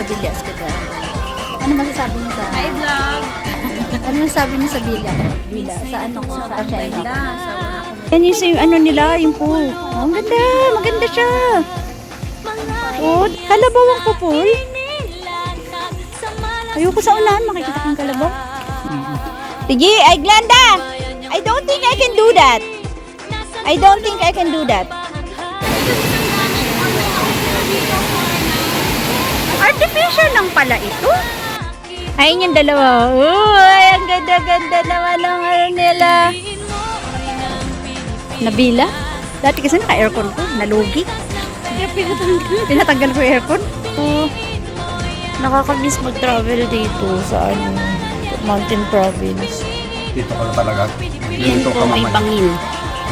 sa bilya hospital? Ano masasabi niyo sa... Hi, vlog! ano masasabi niyo sa bilya? Bilya? Sa ano ko? Sa agenda? Yan yung, yung ano nila, yung pool. Oh, ang ganda! Maganda siya! Oh, kalabaw ang pool. Ayoko sa ulan, makikita kang kalabaw. Sige, ay Glenda! I don't think I can do that. I don't think I can do that. Lang pala ito. Ayun yung dalawa. Uy, ang ganda-ganda naman ng ano nila. Nabila? Dati kasi naka-aircon ko, nalugi. Kaya pinatanggal. Pinatanggal ko yung aircon. Oh, nakakamiss mag-travel dito sa ano, Mountain Province. Dito ka na talaga. Yan Dito po ka may bangin.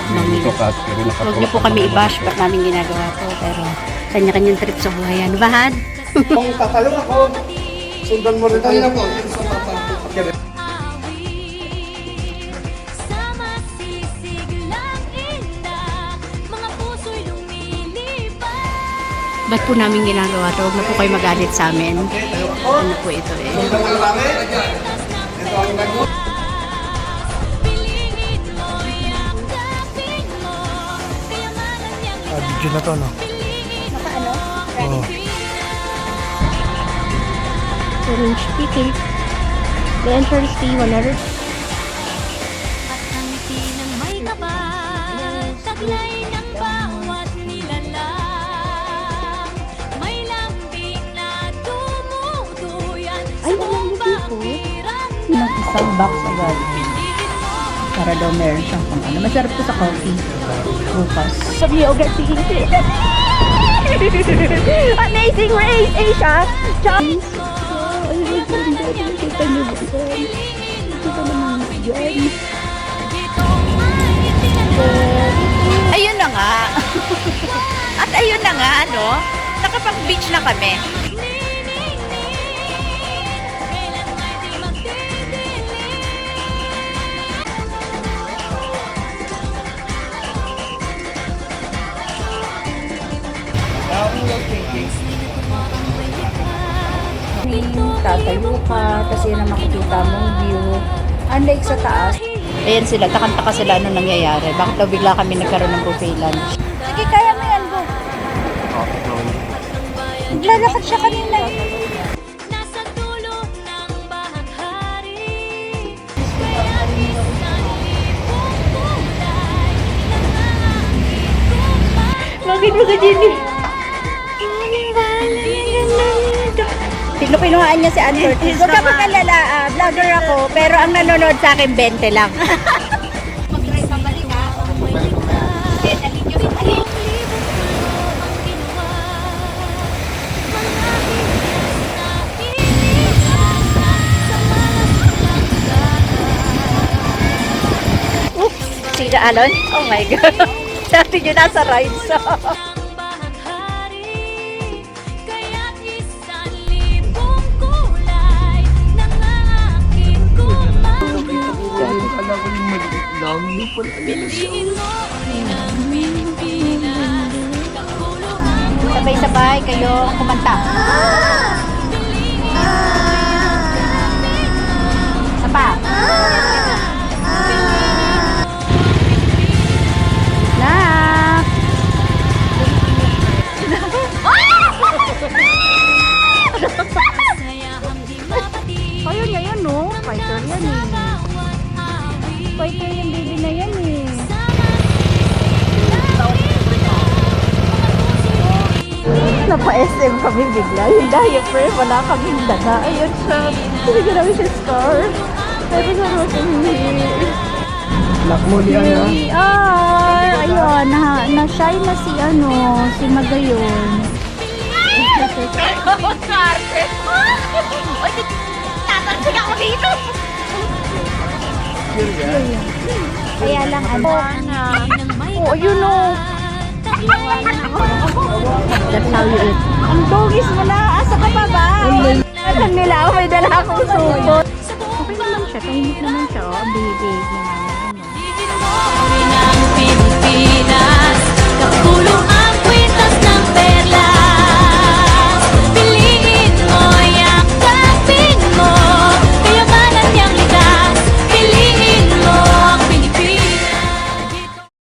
Dito ka pero Huwag niyo po ka kami i-bash, ba't namin ginagawa to. Pero kanya-kanyang trip sa buhay. Ano ba, Han? Kung tatayo ako, sundan mo rin tayo sa silisig lang ita Mga puso'y lumilipad Ba't po namin ginagawa to? Huwag na po kayo magalit sa amin. Ano po ito eh. Niyang Video na to, no? Oo. Bawat nilalang May lambing na tumutuyan Ay, alam niyo dito? Pawiran Ng isang box agad. Para daw meron siyang pang ano. Masarap to sa coffee. Bukas. Sabi niyo, agad tingin Amazing Race Asia! Chance! Ay, ay, ganda. Nakita niyo ba ito? Nakita naman dyan. Ayun na nga. At ayun na nga, ano? Nakapag-beach na kami. Tatayo ka, tapos yan ang makikita mong view. Unlike sa taas. Ayan sila, takantaka sila ano nangyayari. Bakit daw bigla kami nagkaroon ng buffet lunch? Sige, kaya mo yan, go. Naglalakad siya kanina. Nangangalit Bakit mo ka, Jenny? Pinukinuhaan niya si Ann Curtis. Huwag ka mag-alala, ah, vlogger ako, pero ang nanonood sa akin, 20 lang. Oops, Sina Alon? Oh my God. Dati yun nasa rides. Sabay-sabay kayo kumanta. Isa pa. Na. Sayahang di mapati Ayun ngayon no. Fighter yan eh. Fighter yung baby Napa-SM kami bigla. Yung diaper, wala kaming dala. Ayun siya. Sige namin siya scarf. Pero sa Rosemary. Nakmuli ano? PR! Ayun, na, na-shy na si ano, si Magayon. Kaya lang ano. Oo, yun o. That's how you eat. Ang dogis mo na. Asa ka pa ba? Alam nila, oh, may dala akong supot.